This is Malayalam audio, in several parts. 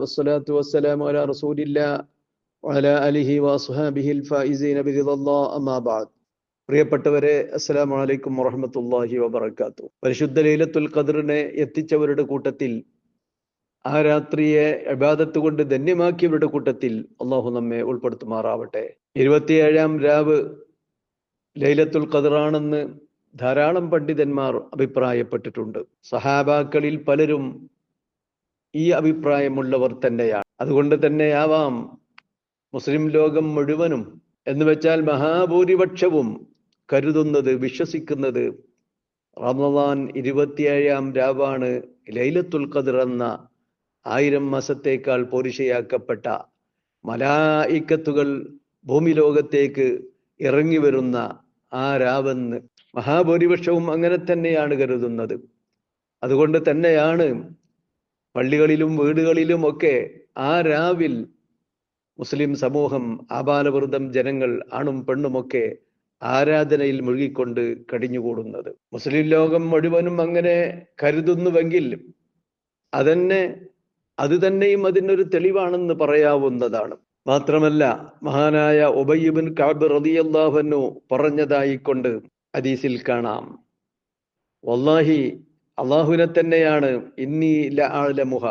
വസ്സലാത്തു അലിഹി പ്രിയപ്പെട്ടവരെ അസ്സലാമു അലൈക്കും വറഹമത്തല്ലാഹി വബർക്കാത്തു പരിശുദ്ധ ലൈലത്തുൽ ഖദറിനെ എത്തിച്ചവരുടെ കൂട്ടത്തിൽ ആ രാത്രിയെ അബാദത്ത് കൊണ്ട് ധന്യമാക്കിയവരുടെ കൂട്ടത്തിൽ അള്ളാഹു നമ്മെ ഉൾപ്പെടുത്തുമാറാവട്ടെ. ഇരുപത്തിയേഴാം രാവ് ലൈലത്തുൽ ഖദറാണെന്ന് ധാരാളം പണ്ഡിതന്മാർ അഭിപ്രായപ്പെട്ടിട്ടുണ്ട്. സഹാബാക്കളിൽ പലരും ഈ അഭിപ്രായമുള്ളവർ തന്നെയാണ്. അതുകൊണ്ട് തന്നെയാവാം മുസ്ലിം ലോകം മുഴുവനും എന്ന് വെച്ചാൽ മഹാഭൂരിപക്ഷവും കരുതുന്നത് വിശ്വസിക്കുന്നത് റമദാൻ ഇരുപത്തിയേഴാം രാവാണ് ലൈലത്തുൽ ഖദർ എന്ന ആയിരം മാസത്തേക്കാൾ പോരിശയാക്കപ്പെട്ട മലായിക്കത്തുകൾ ഭൂമി ലോകത്തേക്ക് ഇറങ്ങി വരുന്ന ആ രാവെന്ന് മഹാഭൂരിപക്ഷവും അങ്ങനെ തന്നെയാണ് കരുതുന്നത്. അതുകൊണ്ട് തന്നെയാണ് പള്ളികളിലും വീടുകളിലും ഒക്കെ ആ രാവിൽ മുസ്ലിം സമൂഹം ആപാലവൃതം ജനങ്ങൾ ആണും പെണ്ണുമൊക്കെ ആരാധനയിൽ മുഴുകിക്കൊണ്ട് കടിഞ്ഞുകൂടുന്നത്. മുസ്ലിം ലോകം മുഴുവനും അങ്ങനെ കരുതുന്നുവെങ്കിൽ അതന്നെ അത് തന്നെയും അതിനൊരു തെളിവാണെന്ന് പറയാവുന്നതാണ്. മാത്രമല്ല മഹാനായ ഉബയ്യബിൻ കാബ് റതിയല്ലാഹനു പറഞ്ഞതായിക്കൊണ്ട് ഹദീസിൽ കാണാം. വല്ലാഹി അള്ളാഹുവിനെ തന്നെയാണ്. ഇന്നി ലഅലമുഹ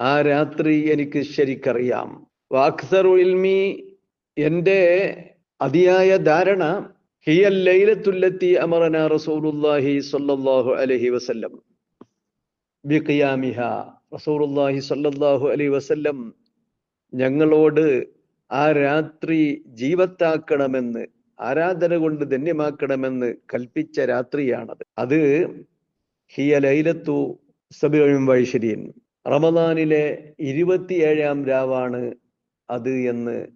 ആ രാത്രി എനിക്ക് ശരിക്കറിയാം. വാക്സറു ഇൽമി. എന്റെ അതിയായ ധാരണ ഹിയൽ ലൈലത്തുല്ലത്തി അമറന റസൂലുള്ളാഹി സ്വല്ലല്ലാഹു അലൈഹി വസല്ലം. ബിഖിയാമിഹ റസൂലുള്ളാഹി സ്വല്ലല്ലാഹു അലൈഹി വസല്ലം ഞങ്ങളോട് ആ രാത്രി ജീവത്താക്കണമെന്ന് ആരാധന കൊണ്ട് ധന്യമാക്കണമെന്ന് കൽപ്പിച്ച രാത്രിയാണത്. അത് ഹിയ ലൈലത്തു സബിഴും വൈശരിയൻ റമദാനിലെ ഇരുപത്തിയേഴാം രാവാണ് അത് എന്ന്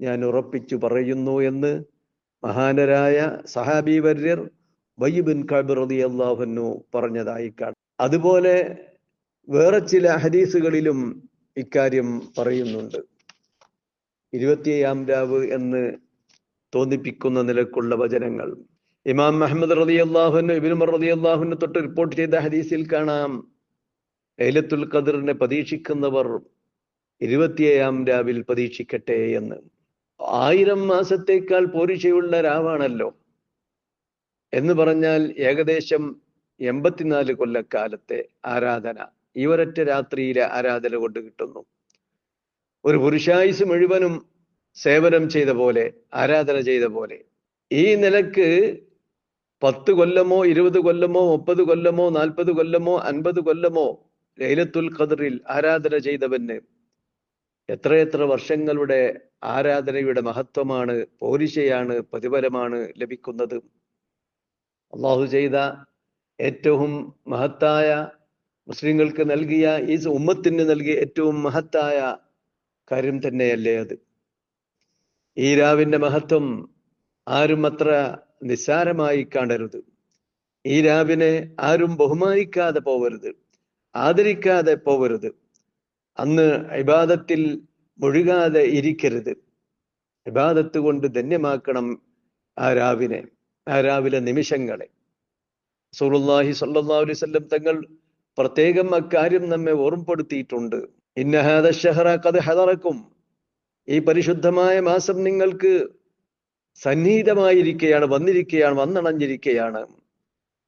ഞാൻ ഉറപ്പിച്ചു പറയുന്നു എന്ന് മഹാനരായ സഹാബി വര്യർ വയ്യബിൻ കബിർ റതി അള്ളാഹുന്നു പറഞ്ഞതായി കാണാം. അതുപോലെ വേറെ ചില ഹദീസുകളിലും ഇക്കാര്യം പറയുന്നുണ്ട്. ഇരുപത്തിയേഴാം രാവ് എന്ന് തോന്നിപ്പിക്കുന്ന നിലക്കുള്ള വചനങ്ങൾ. ഇമാം മുഹമ്മദ് റതി അള്ളാഹുന് ഇബിനുമർ റതി അള്ളാഹുന് തൊട്ട് റിപ്പോർട്ട് ചെയ്ത ഹദീസിൽ കാണാം. ലൈലത്തുൽ ഖദറിനെ പ്രതീക്ഷിക്കുന്നവർ ഇരുപത്തിയേഴാം രാവിൽ പ്രതീക്ഷിക്കട്ടെ എന്ന്. ആയിരം മാസത്തേക്കാൾ പോരിശയുള്ള രാവാണല്ലോ. എന്ന് പറഞ്ഞാൽ ഏകദേശം എൺപത്തിനാല് കൊല്ലക്കാലത്തെ ആരാധന. ഈ ഒരൊറ്റ രാത്രിയിലെ ആരാധന കൊണ്ട് കിട്ടുന്നു. ഒരു പുരുഷായുസ് മുഴുവനും സേവനം ചെയ്ത പോലെ ആരാധന ചെയ്ത പോലെ. ഈ നിലയ്ക്ക് പത്ത് കൊല്ലമോ ഇരുപത് കൊല്ലമോ മുപ്പത് കൊല്ലമോ നാൽപ്പത് കൊല്ലമോ അൻപത് കൊല്ലമോ ലൈലത്തുൽ ഖദറിൽ ആരാധന ചെയ്തവന് എത്രയെത്ര വർഷങ്ങളുടെ ആരാധനയുടെ മഹത്വമാണ് പോരിശയാണ് പ്രതിഫലമാണ് ലഭിക്കുന്നത്? അള്ളാഹു ചെയ്ത ഏറ്റവും മഹത്തായ മുസ്ലിങ്ങൾക്ക് നൽകിയ ഈ ഉമ്മത്തിന് നൽകിയ ഏറ്റവും മഹത്തായ കാര്യം തന്നെയല്ലേ അത്? ഈ രാവിന്റെ മഹത്വം ആരും അത്ര നിസ്സാരമായി കാണരുത് ഈ രാവിനെ ആരും ബഹുമാനിക്കാതെ പോവരുത്. ആദരിക്കാതെ പോവരുത്. അന്ന് ഇബാദത്തിൽ മുഴുകാതെ ഇരിക്കരുത്. ഇബാദത്ത് കൊണ്ട് ധന്യമാക്കണം ആ രാവിനെ ആ രാവിലെ നിമിഷങ്ങളെ. സുറുല്ലാഹി സല്ലാ അലൈവല്ലം തങ്ങൾ പ്രത്യേകം അക്കാര്യം നമ്മെ ഓർമ്മപ്പെടുത്തിയിട്ടുണ്ട്. ഇന്നഹാദ ഷഹറ കഥ ഹദറക്കും. ഈ പരിശുദ്ധമായ മാസം നിങ്ങൾക്ക് സന്നിഹിതമായിരിക്കുകയാണ് വന്നിരിക്കുകയാണ് വന്നണഞ്ഞിരിക്കുകയാണ്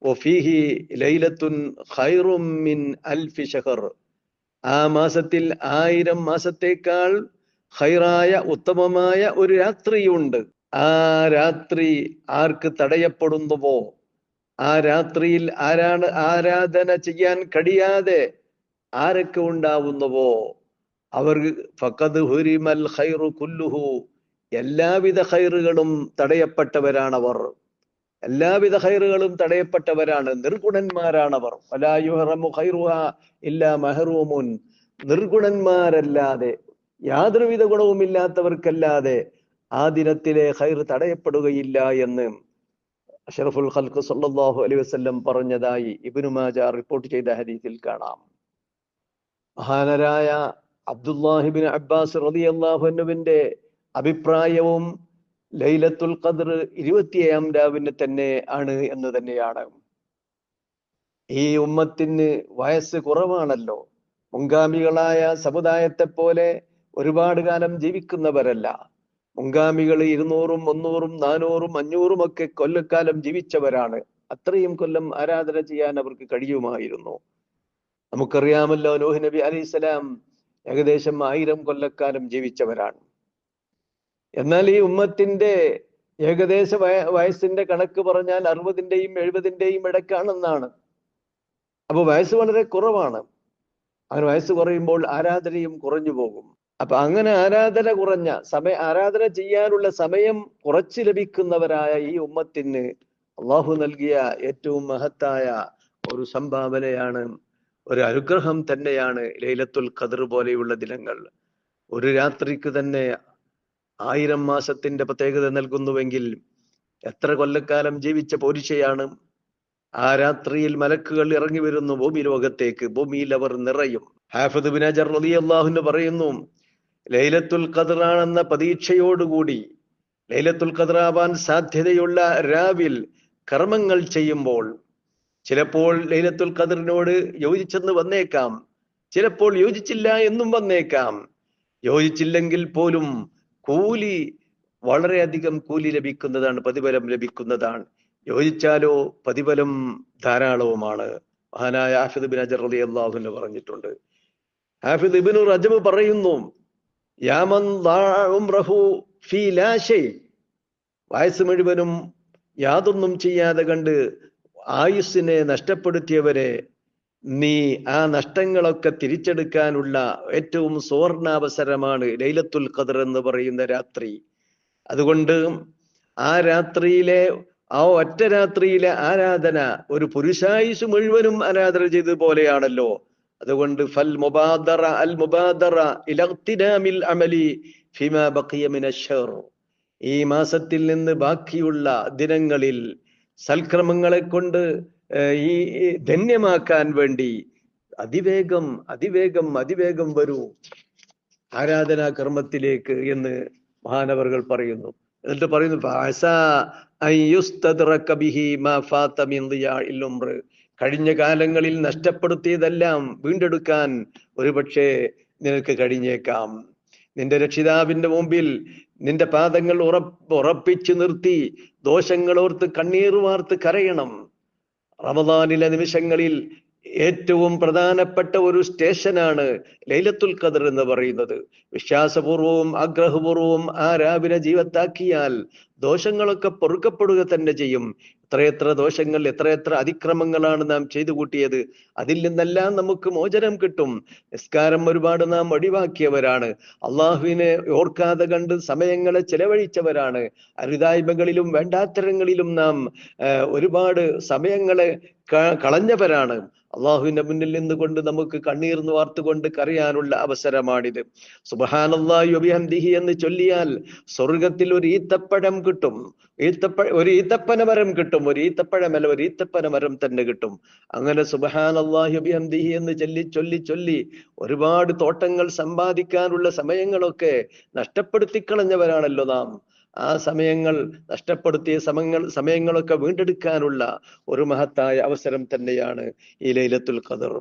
ഒഫീഹി ലൈലത്തുൻ മിൻ അൽഫി ഷഹർ ആ മാസത്തിൽ ആയിരം മാസത്തേക്കാൾ ഹൈറായ ഉത്തമമായ ഒരു രാത്രിയുണ്ട്. ആ രാത്രി ആർക്ക് തടയപ്പെടുന്നുവോ? ആ രാത്രിയിൽ ആരാണ് ആരാധന ചെയ്യാൻ കഴിയാതെ ആരൊക്കെ ഉണ്ടാവുന്നുവോ? അവർ ഫക്കത് ഖൈറു കുല്ലുഹു. എല്ലാവിധ ഹൈറുകളും തടയപ്പെട്ടവരാണവർ. എല്ലാവിധ ഹൈറുകളും തടയപ്പെട്ടവരാണ്. നിർഗുണന്മാരാണവർ. ഇല്ല മഹറൂമുൻ. നിർഗുണന്മാരല്ലാതെ യാതൊരുവിധ ഗുണവുമില്ലാത്തവർക്കല്ലാതെ ആ ദിനത്തിലെ ഹൈർ തടയപ്പെടുകയില്ല എന്ന് അഷറഫുൽ ഖൽഖ് സല്ലല്ലാഹു അലൈ വസ്ല്ലം പറഞ്ഞതായി ഇബ്നു മാജ റിപ്പോർട്ട് ചെയ്ത ഹദീസിൽ കാണാം. മഹാനരായ അബ്ദുല്ലാഹിബിൻ അബ്ബാസ് റളിയല്ലാഹു അൻഹുവിന്റെ അഭിപ്രായവും ലൈലത്തുൽ ഖദർ ഇരുപത്തിയേഴാം രാവിന് തന്നെ ആണ് എന്ന് തന്നെയാണ്. ഈ ഉമ്മത്തിന് വയസ്സ് കുറവാണല്ലോ. മുൻഗാമികളായ സമുദായത്തെ പോലെ ഒരുപാട് കാലം ജീവിക്കുന്നവരല്ല. മുൻഗാമികൾ ഇരുന്നൂറും മുന്നൂറും നാനൂറും അഞ്ഞൂറും ഒക്കെ കൊല്ലക്കാലം ജീവിച്ചവരാണ്. അത്രയും കൊല്ലം ആരാധന ചെയ്യാൻ അവർക്ക് കഴിയുമായിരുന്നു. നമുക്കറിയാമല്ലോ നോഹ് നബി അലൈഹിസ്സലാം ഏകദേശം ആയിരം കൊല്ലക്കാലം ജീവിച്ചവരാണ്. എന്നാൽ ഈ ഉമ്മത്തിന്റെ ഏകദേശ വയ വയസ്സിന്റെ കണക്ക് പറഞ്ഞാൽ അറുപതിന്റെയും എഴുപതിന്റെയും ഇടക്കാണെന്നാണ് അപ്പോൾ വയസ്സ് വളരെ കുറവാണ്. അങ്ങനെ വയസ്സ് കുറയുമ്പോൾ ആരാധനയും കുറഞ്ഞു പോകും. അപ്പൊ അങ്ങനെ ആരാധന കുറഞ്ഞ സമയ ആരാധന ചെയ്യാനുള്ള സമയം കുറച്ച് ലഭിക്കുന്നവരായ ഈ ഉമ്മത്തിന് അള്ളാഹു നൽകിയ ഏറ്റവും മഹത്തായ ഒരു സംഭാവനയാണ് ഒരു അനുഗ്രഹം തന്നെയാണ് ലൈലത്തുൽ ഖദർ പോലെയുള്ള ദിനങ്ങൾ. ഒരു രാത്രിക്ക് തന്നെ ആയിരം മാസത്തിന്റെ പ്രത്യേകത നൽകുന്നുവെങ്കിൽ എത്ര കൊല്ലക്കാലം ജീവിച്ച പോരിശയാണ് ആ രാത്രിയിൽ മലക്കുകൾ ഇറങ്ങി വരുന്നു ഭൂമി ലോകത്തേക്ക് ഭൂമിയിൽ അവർ നിറയും. ഹാഫിദ് ബിനാജർ അജർ റളിയല്ലാഹു പറയുന്നു ലൈലത്തുൽ ഖദറാണെന്ന പ്രതീക്ഷയോടുകൂടി ലൈലത്തുൽ ഖദറാവാൻ സാധ്യതയുള്ള രാവിൽ കർമ്മങ്ങൾ ചെയ്യുമ്പോൾ ചിലപ്പോൾ ലൈലത്തുൽ ഖദറിനോട് യോജിച്ചെന്ന് വന്നേക്കാം ചിലപ്പോൾ യോജിച്ചില്ല എന്നും വന്നേക്കാം. യോജിച്ചില്ലെങ്കിൽ പോലും കൂലി വളരെയധികം കൂലി ലഭിക്കുന്നതാണ് പ്രതിഫലം ലഭിക്കുന്നതാണ്. യോജിച്ചാലോ പ്രതിഫലം ധാരാളവുമാണ്. മഹാനായ ഹാഫിദ് ബിൻ അജർ അലി അള്ളാഹുന്ന് പറഞ്ഞിട്ടുണ്ട്. ഹാഫിദ് ഇബിനു റജബ് പറയുന്നു വയസ്സ് മുഴുവനും യാതൊന്നും ചെയ്യാതെ കണ്ട് ആയുസ്സിനെ നഷ്ടപ്പെടുത്തിയവരെ നീ ആ നഷ്ടങ്ങളൊക്കെ തിരിച്ചെടുക്കാനുള്ള ഏറ്റവും സുവർണാവസരമാണ് ലൈലത്തുൽ ഖദർ എന്ന് പറയുന്ന രാത്രി. അതുകൊണ്ട് ആ രാത്രിയിലെ ആ ഒറ്റ രാത്രിയിലെ ആരാധന ഒരു പുരുഷായുസ് മുഴുവനും ആരാധന ചെയ്തതുപോലെയാണല്ലോ അതുകൊണ്ട് ഫൽ മുബാദറ അൽ മുബാദറ ഇലഖ്തിനാമിൽ അമലി ഫിമാ ബഖിയ മിനശ്ശർ ഈ മാസത്തിൽ നിന്ന് ബാക്കിയുള്ള ദിനങ്ങളിൽ സൽക്രമങ്ങളെ കൊണ്ട് ഈ ധന്യമാക്കാൻ വേണ്ടി അതിവേഗം അതിവേഗം അതിവേഗം വരൂ. ആരാധനാ കർമ്മത്തിലേക്ക് എന്ന് മഹാനവറുകൾ പറയുന്നു. എന്നിട്ട് പറയുന്നു കഴിഞ്ഞ കാലങ്ങളിൽ നഷ്ടപ്പെടുത്തിയതെല്ലാം വീണ്ടെടുക്കാൻ ഒരുപക്ഷെ നിനക്ക് കഴിഞ്ഞേക്കാം. നിന്റെ രക്ഷിതാവിന്റെ മുമ്പിൽ നിന്റെ പാദങ്ങൾ ഉറപ്പ് ഉറപ്പിച്ചു നിർത്തി ദോഷങ്ങളോർത്ത് കണ്ണീർ വാർത്ത് കരയണം. റമദാനിലെ നിമിഷങ്ങളിൽ ഏറ്റവും പ്രധാനപ്പെട്ട ഒരു സ്റ്റേഷനാണ് ലൈലത്തുൽ ഖദർ എന്ന് പറയുന്നത്. വിശ്വാസപൂർവവും ആഗ്രഹപൂർവവും ആ രാവിലെ ജീവത്താക്കിയാൽ ദോഷങ്ങളൊക്കെ പൊറുക്കപ്പെടുക തന്നെ ചെയ്യും. എത്രയെത്ര ദോഷങ്ങൾ എത്രയെത്ര അതിക്രമങ്ങളാണ് നാം ചെയ്തു കൂട്ടിയത്. അതിൽ നിന്നെല്ലാം നമുക്ക് മോചനം കിട്ടും. നിസ്കാരം ഒരുപാട് നാം ഒഴിവാക്കിയവരാണ് അള്ളാഹുവിനെ ഓർക്കാതെ കണ്ട് സമയങ്ങളെ ചെലവഴിച്ചവരാണ്. അരുതായ്മകളിലും വേണ്ടാത്തരങ്ങളിലും നാം ഒരുപാട് സമയങ്ങളെ കളഞ്ഞവരാണ്. അള്ളാഹുവിന്റെ മുന്നിൽ നിന്നുകൊണ്ട് നമുക്ക് കണ്ണീർ വാർത്തുകൊണ്ട് കറിയാനുള്ള അവസരമാണിത്. സുബഹാനല്ലാഹി എന്ന് ചൊല്ലിയാൽ സ്വർഗത്തിൽ ഒരു ഈത്തപ്പഴം കിട്ടും. ഒരു ഈത്തപ്പന മരം കിട്ടും. ഒരു ഈത്തപ്പഴമല്ല ഒരു ഈത്തപ്പന മരം തന്നെ കിട്ടും. അങ്ങനെ സുബഹാനല്ലാഹി അബിഹംദിഹി എന്ന് ചൊല്ലി ചൊല്ലി ചൊല്ലി ഒരുപാട് തോട്ടങ്ങൾ സമ്പാദിക്കാനുള്ള സമയങ്ങളൊക്കെ നഷ്ടപ്പെടുത്തി കളഞ്ഞവരാണല്ലോ നാം. ആ സമയങ്ങൾ നഷ്ടപ്പെടുത്തിയ സമയങ്ങൾ സമയങ്ങളൊക്കെ വീണ്ടെടുക്കാനുള്ള ഒരു മഹത്തായ അവസരം തന്നെയാണ് ഈ ലൈലത്തുൽ ഖദർ.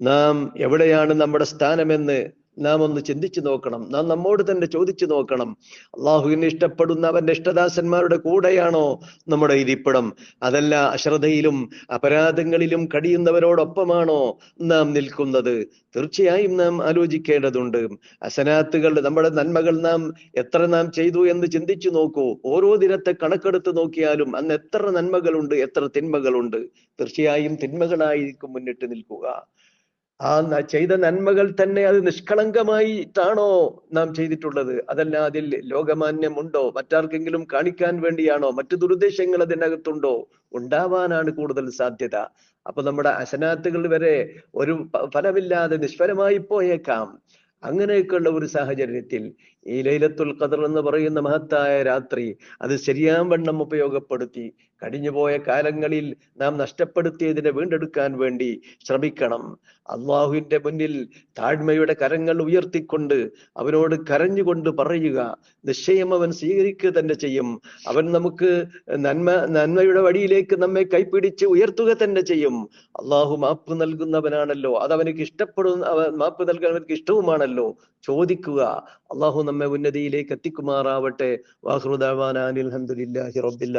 നാം എവിടെയാണ് നമ്മുടെ സ്ഥാനമെന്ന് നാം ഒന്ന് ചിന്തിച്ചു നോക്കണം. നാം നമ്മോട് തന്നെ ചോദിച്ചു നോക്കണം. അള്ളാഹുവിനെ ഇഷ്ടപ്പെടുന്ന അവന്റെ ഇഷ്ടദാസന്മാരുടെ കൂടെയാണോ നമ്മുടെ ഇരിപ്പിടം? അതല്ല അശ്രദ്ധയിലും അപരാധങ്ങളിലും കടിയുന്നവരോടൊപ്പമാണോ നാം നിൽക്കുന്നത്? തീർച്ചയായും നാം ആലോചിക്കേണ്ടതുണ്ട്. അസനാത്തുകൾ നമ്മുടെ നന്മകൾ നാം എത്ര നാം ചെയ്തു എന്ന് ചിന്തിച്ചു നോക്കൂ. ഓരോ ദിനത്തെ കണക്കെടുത്ത് നോക്കിയാലും അന്ന് എത്ര നന്മകളുണ്ട് എത്ര തിന്മകളുണ്ട്. തീർച്ചയായും തിന്മകളായിരിക്കും മുന്നിട്ട് നിൽക്കുക. ആ ചെയ്ത നന്മകൾ തന്നെ അത് നിഷ്കളങ്കമായിട്ടാണോ നാം ചെയ്തിട്ടുള്ളത്? അതല്ല അതിൽ ലോകമാന്യമുണ്ടോ? മറ്റാർക്കെങ്കിലും കാണിക്കാൻ വേണ്ടിയാണോ? മറ്റു ദുരുദ്ദേശങ്ങൾ അതിനകത്തുണ്ടോ? ഉണ്ടാവാനാണ് കൂടുതൽ സാധ്യത. അപ്പൊ നമ്മുടെ അശനാത്തുകൾ വരെ ഒരു ഫലമില്ലാതെ നിഷ്ഫലമായി പോയേക്കാം. അങ്ങനെയൊക്കെയുള്ള ഒരു സാഹചര്യത്തിൽ ഈ ലൈലത്തുൽ ഖദർ എന്ന് പറയുന്ന മഹത്തായ രാത്രി അത് ശരിയാം വണ്ണം ഉപയോഗപ്പെടുത്തി കഴിഞ്ഞുപോയ കാലങ്ങളിൽ നാം നഷ്ടപ്പെടുത്തിയതിനെ വീണ്ടെടുക്കാൻ വേണ്ടി ശ്രമിക്കണം. അള്ളാഹുവിന്റെ മുന്നിൽ താഴ്മയുടെ കരങ്ങൾ ഉയർത്തിക്കൊണ്ട് അവനോട് കരഞ്ഞുകൊണ്ട് പറയുക നിശ്ചയം അവൻ സ്വീകരിക്കുക തന്നെ ചെയ്യും. അവൻ നമുക്ക് നന്മ നന്മയുടെ വഴിയിലേക്ക് നമ്മെ കൈപ്പിടിച്ച് ഉയർത്തുക തന്നെ ചെയ്യും. അള്ളാഹു മാപ്പ് നൽകുന്നവനാണല്ലോ. അത് അവനക്ക് ഇഷ്ടപ്പെടുന്ന അവൻ മാപ്പ് നൽകാൻ അവനക്ക് ഇഷ്ടവുമാണല്ലോ. ചോദിക്കുക അള്ളാഹു നമ്മെ ഉന്നതിയിലേക്ക് എത്തിക്കുമാറാവട്ടെ. വാഹൃദാവാൻ അലഹമുല്ലാഹി റബ്ബിൽ